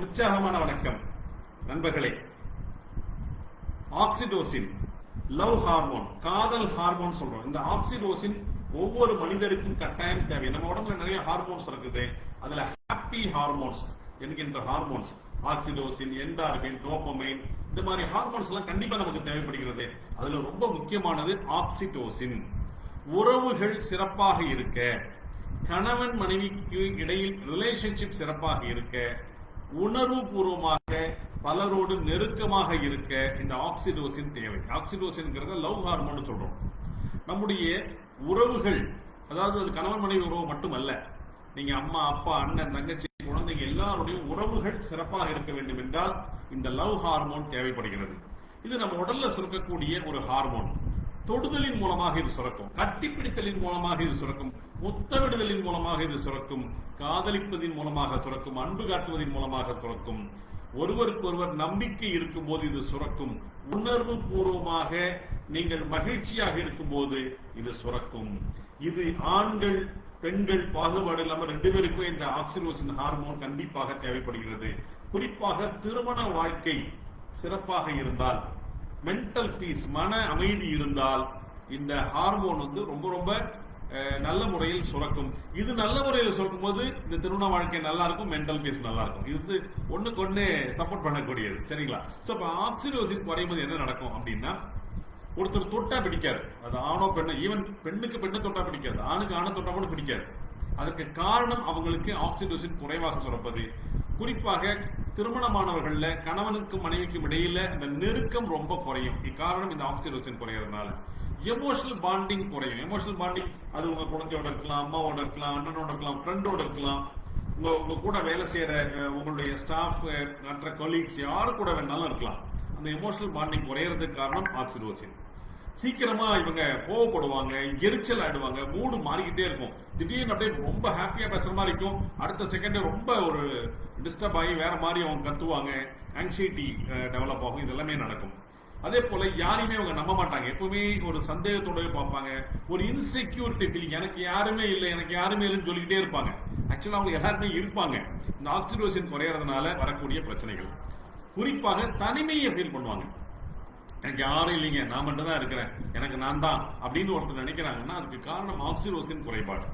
உற்சாகமான வணக்கம். நண்பர்களே ஆக்சிடோசின் லவ் ஹார்மோன் காதல் ஹார்மோன் சொல்றோம். இந்த ஆக்சிடோசின் ஒவ்வொரு மனிதருக்கும் கட்டாயம் தேவை. நம்ம உடம்புல நிறைய ஹார்மோன்ஸ் இருக்குது. அதுல ஹாப்பி ஹார்மோன்ஸ் என்கின்ற ஹார்மோன்ஸ் ஆக்சிடோசின் என்டார்பின் டோபமைன் இந்த மாதிரி ஹார்மோன்ஸ் எல்லாம் கண்டிப்பா நமக்கு தேவைப்படுகிறது. அதுல ரொம்ப முக்கியமானது ஆக்சிடோசின். உறவுகள் சிறப்பாக இருக்க கணவன் மனைவிக்கு இடையில் ரிலேஷன்ஷிப் சிறப்பாக இருக்க உணர்வுபூர்வமாக பலரோடு நெருக்கமாக இருக்க இந்த ஆக்சிடோசின் தேவை. ஆக்சிடோசின்ங்கிறத லவ் ஹார்மோன் சொல்றோம். நம்முடைய உறவுகள் அதாவது அது கணவன் மனைவி உறவு மட்டுமல்ல நீங்க அம்மா அப்பா அண்ணன் தங்கச்சி குழந்தைங்க எல்லாருடைய உறவுகள் சிறப்பாக இருக்க வேண்டும் என்றால் இந்த லவ் ஹார்மோன் தேவைப்படுகிறது. இது நம்ம உடல்ல சுருக்கக்கூடிய ஒரு ஹார்மோன். தொடுதலின் மூலமாக இது சுரக்கும். கட்டிப்பிடித்தலின் மூலமாக இது சுரக்கும். முத்தமிடுதலின் மூலமாக இது சுரக்கும். காதலிப்பதின் மூலமாக சுரக்கும். அன்பு காட்டுவதன் மூலமாக சுரக்கும். ஒருவருக்கு ஒருவர் நம்பிக்கை இருக்கும் போது இது சுரக்கும். உணர்வு பூர்வமாக நீங்கள் மகிழ்ச்சியாக இருக்கும் போது இது சுரக்கும். இது ஆண்கள் பெண்கள் பாகுபாடு இல்லாமல் ரெண்டு பேருக்கும் இந்த ஆக்சிடோசின் ஹார்மோன் கண்டிப்பாக தேவைப்படுகிறது. குறிப்பாக திருமண வாழ்க்கை சிறப்பாக இருந்தால் மென்டல் பீஸ் மன அமைதி இருந்தால் இந்த ஹார்மோன் வந்து ரொம்ப ரொம்ப நல்ல முறையில் சுரக்கும். இது நல்ல முறையில் சுரக்கும் போது இந்த திருமண வாழ்க்கை நல்லா இருக்கும் மென்டல் பீஸ் நல்லா இருக்கும். இது வந்து ஒண்ணுக்கு ஒண்ணு சப்போர்ட் பண்ணக்கூடியது. சரிங்களா? ஸோ இப்போ ஆக்சிடோசின் குறையும் போது என்ன நடக்கும் அப்படின்னா ஒருத்தர் தொட்டா பிடிக்காது. அது ஆணோ பெண்ணோ ஈவன் பெண்ணுக்கு பெண்ணை தொட்டா பிடிக்காது. ஆணுக்கு ஆணை தொட்டா கூட பிடிக்காது. அதற்கு காரணம் அவங்களுக்கு ஆக்சிடோசின் குறைவாக சுரப்பது. குறிப்பாக திருமணமானவர்கள்ல கணவனுக்கும் மனைவிக்கும் இடையில இந்த நெருக்கம் ரொம்ப குறையும். இக்காரணம் இந்த ஆக்சிடோசின் குறையறதுனால. எமோஷனல் பாண்டிங் குறையும். எமோஷனல் பாண்டிங் அது உங்க குழந்தையோட இருக்கலாம் அம்மாவோட இருக்கலாம் அண்ணனோட இருக்கலாம் ஃப்ரெண்டோட இருக்கலாம். உங்க உங்க கூட வேலை செய்யற உங்களுடைய ஸ்டாஃப் மற்ற கொலீக்ஸ் யாரு கூட வேணாலும் இருக்கலாம். அந்த எமோஷனல் பாண்டிங் குறையறதுக்கு காரணம் ஆக்சிடோசின் சீக்கிரமா இவங்க கோவப்படுவாங்க எரிச்சல் ஆயிடுவாங்க மூடு மாறிக்கிட்டே இருக்கும். திடீர்னு அப்படியே ரொம்ப ஹாப்பியா பேசுற மாதிரி இருக்கும். அடுத்த செகண்டே ரொம்ப ஒரு டிஸ்டர்ப் ஆகி வேற மாதிரி அவங்க கத்துவாங்க. ஆங்ஸைட்டி டெவலப் ஆகும். இது எல்லாமே நடக்கும். அதே போல யாரையுமே அவங்க நம்ப மாட்டாங்க. எப்பவுமே ஒரு சந்தேகத்தோடவே பார்ப்பாங்க. ஒரு இன்செக்யூரிட்டி ஃபீலிங் எனக்கு யாருமே இல்லை எனக்கு யாருமே இல்லைன்னு சொல்லிக்கிட்டே இருப்பாங்க. ஆக்சுவலாக அவங்க எல்லாருமே இருப்பாங்க. இந்த ஆக்சிடோசின் குறையறதுனால வரக்கூடிய பிரச்சனைகள். குறிப்பாக தனிமையை ஃபீல் பண்ணுவாங்க. எனக்கு யாரும் இல்லைங்க நான் மட்டும் தான் இருக்கிறேன். எனக்கு நான் தான் அப்படின்னு ஒருத்தர் நினைக்கிறாங்கன்னா அதுக்கு காரணம் ஆக்சிரோசின் குறைபாடு.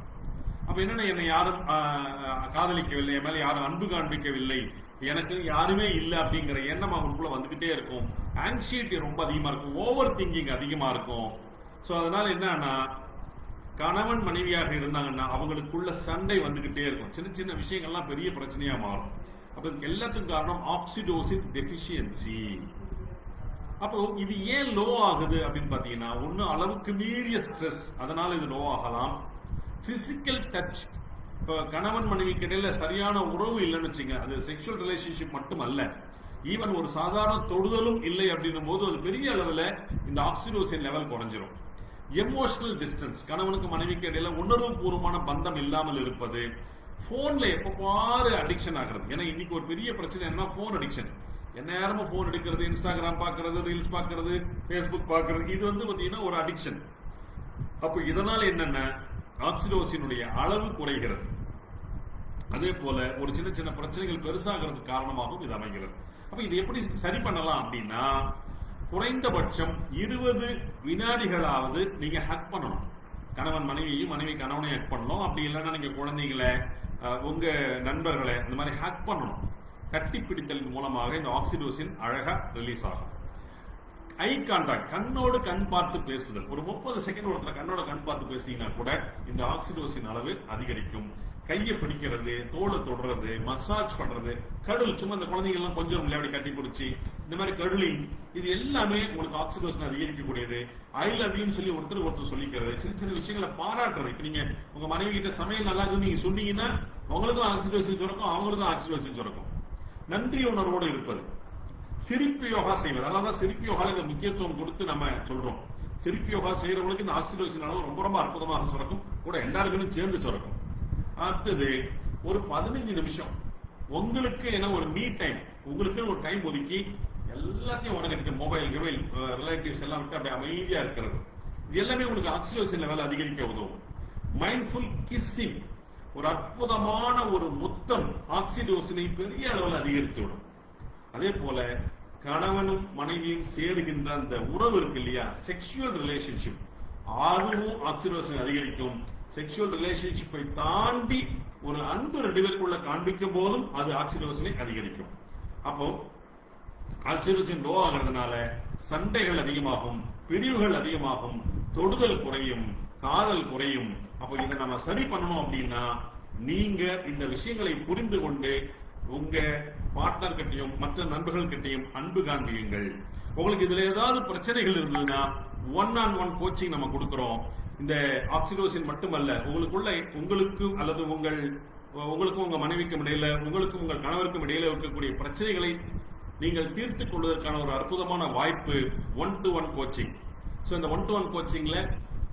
அப்ப என்னன்னா என்னை யாரும் காதலிக்கவில்லை என் மேலே யாரும் அன்பு காண்பிக்கவில்லை எனக்கு யாருமே இல்லை அப்படிங்கிற எண்ணம் அவங்களுக்குள்ள வந்துகிட்டே இருக்கும். ஆங்ஸைட்டி ரொம்ப அதிகமா இருக்கும் ஓவர் திங்கிங் அதிகமா இருக்கும். ஸோ அதனால என்னன்னா கணவன் மனைவியாக இருந்தாங்கன்னா அவங்களுக்குள்ள சண்டை வந்துகிட்டே இருக்கும். சின்ன சின்ன விஷயங்கள்லாம் பெரிய பிரச்சனையா மாறும். அப்ப இதுக்கு எல்லாத்துக்கும் காரணம் ஆக்சிடோசின் டெபிஷியன்சி அப்போ இது ஏன் லோ ஆகுது அப்படின்னு பார்த்தீங்கன்னா ஒன்றும் அளவுக்கு மீறிய ஸ்ட்ரெஸ் அதனால் இது லோ ஆகலாம். பிசிக்கல் டச் இப்போ கணவன் மனைவிக்கு இடையில சரியான உறவு இல்லைன்னு வச்சுங்க அது செக்ஷுவல் ரிலேஷன்ஷிப் மட்டும் அல்ல ஈவன் ஒரு சாதாரண தொடுதலும் இல்லை அப்படின்னும் போது அது பெரிய அளவுல இந்த ஆக்சிடோசின் லெவல் குறைஞ்சிரும். எமோஷனல் டிஸ்டன்ஸ் கணவனுக்கு மனைவிக்கு இடையில உணர்வு பூர்வமான பந்தம் இல்லாமல் இருப்பது ஃபோனில் எப்போ பாரு அடிக்ஷன் ஆகிறது. ஏன்னா இன்னைக்கு ஒரு பெரிய பிரச்சனை என்ன ஃபோன் அடிக்ஷன் என்ன நேரமும் ஃபோன் எடுக்கிறது இன்ஸ்டாகிராம் பார்க்கறது ரீல்ஸ் பார்க்கறது ஃபேஸ்புக் பார்க்கறது. இது வந்து பார்த்தீங்கன்னா ஒரு அடிக்ஷன் அப்போ இதனால் என்னென்ன? ஆக்சிடோசினுடைய அளவு குறைகிறது. அதே போல ஒரு சின்ன சின்ன பிரச்சனைகள் பெருசாகிறது காரணமாகவும் இது அமைகிறது. அப்ப இது எப்படி சரி பண்ணலாம் அப்படின்னா குறைந்தபட்சம் இருபது வினாடிகளாவது நீங்க ஹக் பண்ணணும். கணவன் மனைவியையும் மனைவி கணவனையும் ஹக் பண்ணணும். அப்படி இல்லைன்னா நீங்க குழந்தைங்களை உங்கள் உங்க நண்பர்களை இந்த மாதிரி ஹக் பண்ணணும். கட்டி மூலமாக இந்த ஆக்சிடோசின் அழகாக ரிலீஸ் ஆகும். ஐ கான்டாக்ட் கண்ணோடு கண் பார்த்து பேசுதல். ஒரு முப்பது செகண்ட் ஒருத்தர் கண்ணோட கண் பார்த்து பேசுனீங்கன்னா கூட இந்த ஆக்சிடோசின் அளவு அதிகரிக்கும். கையை பிடிக்கிறது தோலை தொடுறது மசாஜ் பண்றது கடல் சும்மா இந்த குழந்தைங்கள்லாம் கொஞ்சம் விளையாடி கட்டி பிடிச்சி இந்த மாதிரி கடலிங் இது எல்லாமே உங்களுக்கு ஆக்சிடோசன் அதிகரிக்கக்கூடியது. ஐ லவ் யூன்னு சொல்லி ஒருத்தர் ஒருத்தர் சொல்லிக்கிறது. சின்ன சின்ன விஷயங்களை பாராட்டுறது. இப்ப நீங்க உங்க மனைவி கிட்ட சமையல் நல்லா இருக்குன்னு நீங்க சொன்னீங்கன்னா உங்களுக்கும் ஆக்சிடோசன் சுரக்கும் அவங்களுக்கும் ஆக்சிடோசன் சுரக்கும். நன்றி உணர்வோடு இருப்பது. சிரிப்பு யோகா செய்வது. அதனாலதான் சிரிப்பு யோகால இந்த முக்கியத்துவம் கொடுத்து நம்ம சொல்றோம். சிரிப்பு யோகா செய்யறவங்களுக்கு இந்த ஆக்சிடோசின் அளவு ரொம்ப ரொம்ப அற்புதமாக சுரக்கும். கூட எல்லாருக்குமே சேர்ந்து சுரக்கும். அடுத்தது ஒரு பதினஞ்சு நிமிஷம். உங்களுக்கு என்ன ஒரு மீ டைம் உங்களுக்கு ஒரு டைம் ஒதுக்கி எல்லாத்தையும் உடனே மொபைல் கிபைல் ரிலேட்டிவ்ஸ் எல்லாம் விட்டு அப்படியே அமைதியா இருக்கிறது. இது எல்லாமே உங்களுக்கு ஆக்சிடோசின் லெவல் அதிகரிக்க உதவும். மைண்ட்ஃபுல் கிஸ்ஸிங் ஒரு அற்புதமான ஒரு முத்தம் ஆக்சிடோசினை பெரிய அளவில் அதிகரித்து விடும் அதே போல கணவனும் மனைவியும் சேருகின்ற அந்த உறவு இருக்கு இல்லையா? செக்ஷுவல் ரிலேஷன்ஷிப் அதுவும் ஆக்சிடோசன் அதிகரிக்கும். செக்ஷுவல் ரிலேஷன்ஷிப்பை தாண்டி ஒரு அன்பு ரெண்டு பேருக்குள்ள காண்பிக்கும் போதும் அது ஆக்சிடோசனை அதிகரிக்கும். அப்போ ஆக்சிடோசன் லோ ஆகிறதுனால சண்டைகள் அதிகமாகும் பிரிவுகள் அதிகமாகும் தொடுதல் குறையும். காதல் குறையும். அப்போ இதை நம்ம சரி பண்ணணும் அப்படின்னா நீங்க இந்த விஷயங்களை புரிந்து கொண்டு உங்க பார்ட்னர் கிட்டையும் மற்ற நண்பர்கள் கிட்டையும் அன்பு காண்பியுங்கள். உங்களுக்கு இதுல ஏதாவது பிரச்சனைகள் இருந்ததுன்னா ஒன் ஆன் ஒன் கோச்சிங் நம்ம கொடுக்குறோம். இந்த ஆக்சிடோசின் மட்டுமல்ல உங்களுக்குள்ள உங்களுக்கு அல்லது உங்கள் உங்களுக்கும் உங்க மனைவிக்கும் இடையில உங்களுக்கும் உங்கள் கணவருக்கும் இடையில இருக்கக்கூடிய பிரச்சனைகளை நீங்கள் தீர்த்து கொள்வதற்கான ஒரு அற்புதமான வாய்ப்பு one to one coaching so இந்த ஒன் டு ஒன் கோச்சிங்ல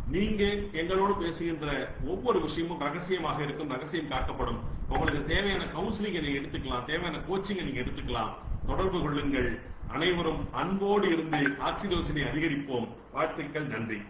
நீங்க எங்களோடு பேசுகின்ற ஒவ்வொரு விஷயமும் ரகசியமாக இருக்கும் ரகசியம் காக்கப்படும். உங்களுக்கு தேவையான கவுன்சிலிங்கை நீங்க எடுத்துக்கலாம் தேவையான கோச்சிங்கை நீங்க எடுத்துக்கலாம். தொடர்பு கொள்ளுங்கள். அனைவரும் அன்போடு இருந்து ஆக்சிடோசினை அதிகரிப்போம். வாழ்த்துக்கள் நன்றி.